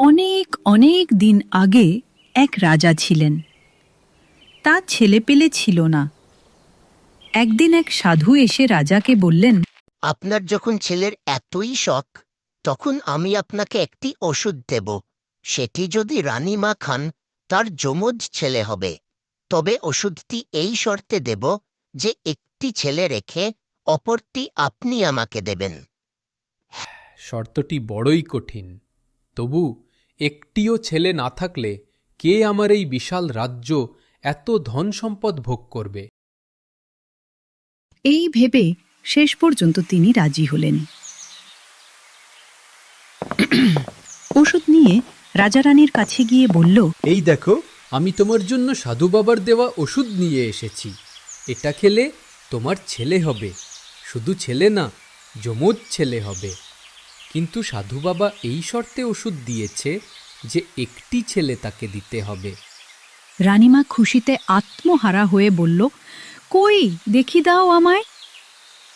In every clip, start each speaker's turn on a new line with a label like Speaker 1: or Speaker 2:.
Speaker 1: অনেক অনেক দিন আগে এক রাজা ছিলেন। তার ছেলেপেলে ছিল না। একদিন এক সাধু এসে রাজাকে বললেন
Speaker 2: আপনার যখন ছেলের এতই শখ তখন আমি আপনাকে একটি ওষুধ দেব। সেটি যদি রানীমা খান তার যমজ ছেলে হবে। তবে ওষুধটি এই শর্তে দেব যে একটি ছেলে রেখে অপরটি আপনি আমাকে দেবেন।
Speaker 3: শর্তটি বড়ই কঠিন। তবু একটিও ছেলে না থাকলে কে আমার এই বিশাল রাজ্য এত ধন সম্পদ ভোগ করবে?
Speaker 1: এই ভেবে শেষ পর্যন্ত তিনি রাজি হলেন। ওষুধ নিয়ে রাজারানীর কাছে গিয়ে বলল
Speaker 3: এই দেখো আমি তোমার জন্য সাধু বাবার দেওয়া ওষুধ নিয়ে এসেছি। এটা খেলে তোমার ছেলে হবে। শুধু ছেলে না যমজ ছেলে হবে। কিন্তু সাধু বাবা এই শর্তে ওষুধ দিয়েছে যে একটি ছেলে তাকে দিতে হবে।
Speaker 1: রানীমা খুশিতে আত্মহারা হয়ে বলল, কই, দেখি দাও আমায়।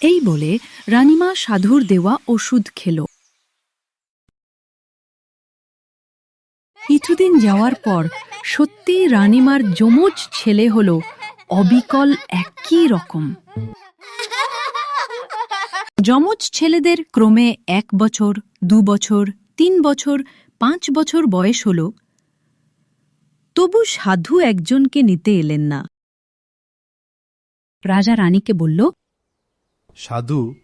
Speaker 1: এই বলে রানীমা সাধুর দেওয়া ওষুধ খেল। কিছুদিন যাওয়ার পর সত্যি রানীমার যমজ ছেলে হল অবিকল একই রকম। যমজ ছেলেদের ক্রমে এক বছর, দু বছর, তিন বছর পাঁচ বছর বয়স হল তবু সাধু একজনকে নিতে এলেন না। রাজা রানীকে বলল
Speaker 3: সাধু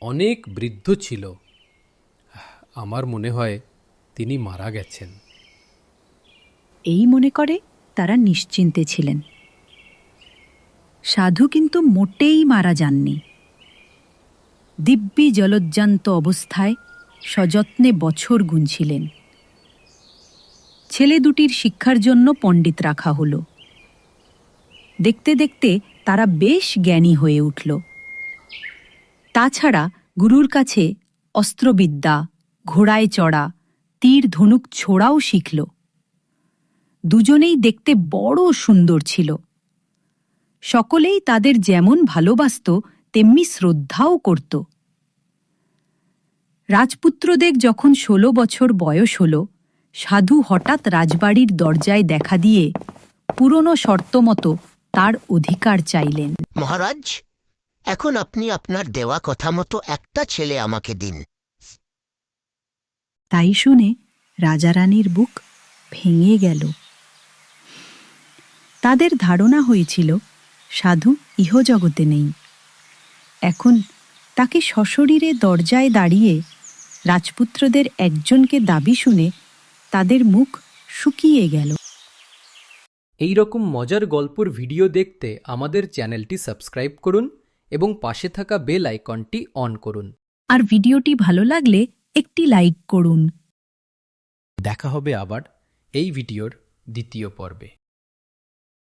Speaker 3: অনেক বৃদ্ধ ছিল। আমার মনে হয় তিনি মারা গেছেন।
Speaker 1: এই মনে করে তারা নিশ্চিন্তে ছিলেন। সাধু কিন্তু মোটেই মারা যাননি। দিব্যি জলজ্জান্ত অবস্থায় সযত্নে বছর গুনছিলেন। ছেলে দুটির শিক্ষার জন্য পণ্ডিত রাখা হল। দেখতে দেখতে তারা বেশ জ্ঞানী হয়ে উঠল। তাছাড়া গুরুর কাছে অস্ত্রবিদ্যা, ঘোড়ায় চড়া, তীর ধনুক ছোড়াও শিখল। দুজনেই দেখতে বড় সুন্দর ছিল। সকলেই তাদের যেমন ভালোবাসত, তেমনি শ্রদ্ধাও করত। রাজপুত্রদের যখন ষোলো বছর বয়স হল সাধু হঠাৎ রাজবাড়ির দরজায় দেখা দিয়ে পুরনো শর্ত মতো তার অধিকার চাইলেন।
Speaker 2: মহারাজ এখন আপনি আপনার দেওয়া কথা মতো একটা ছেলে আমাকে দিন।
Speaker 1: তাই শুনে রাজারানীর বুক ভেঙে গেল। তাদের ধারণা হয়েছিল সাধু ইহজগতে নেই। এখন তাকে সশরীরে দরজায় দাঁড়িয়ে রাজপুত্রদের একজনকে দাবি শুনে তাদের মুখ শুকিয়ে গেল।
Speaker 3: এই রকম মজার গল্পর ভিডিও দেখতে আমাদের চ্যানেলটি সাবস্ক্রাইব করুন এবং পাশে থাকা বেল আইকনটি অন করুন।
Speaker 1: আর ভিডিওটি ভালো লাগলে একটি লাইক করুন।
Speaker 3: দেখা হবে আবার এই ভিডিওর দ্বিতীয় পর্বে।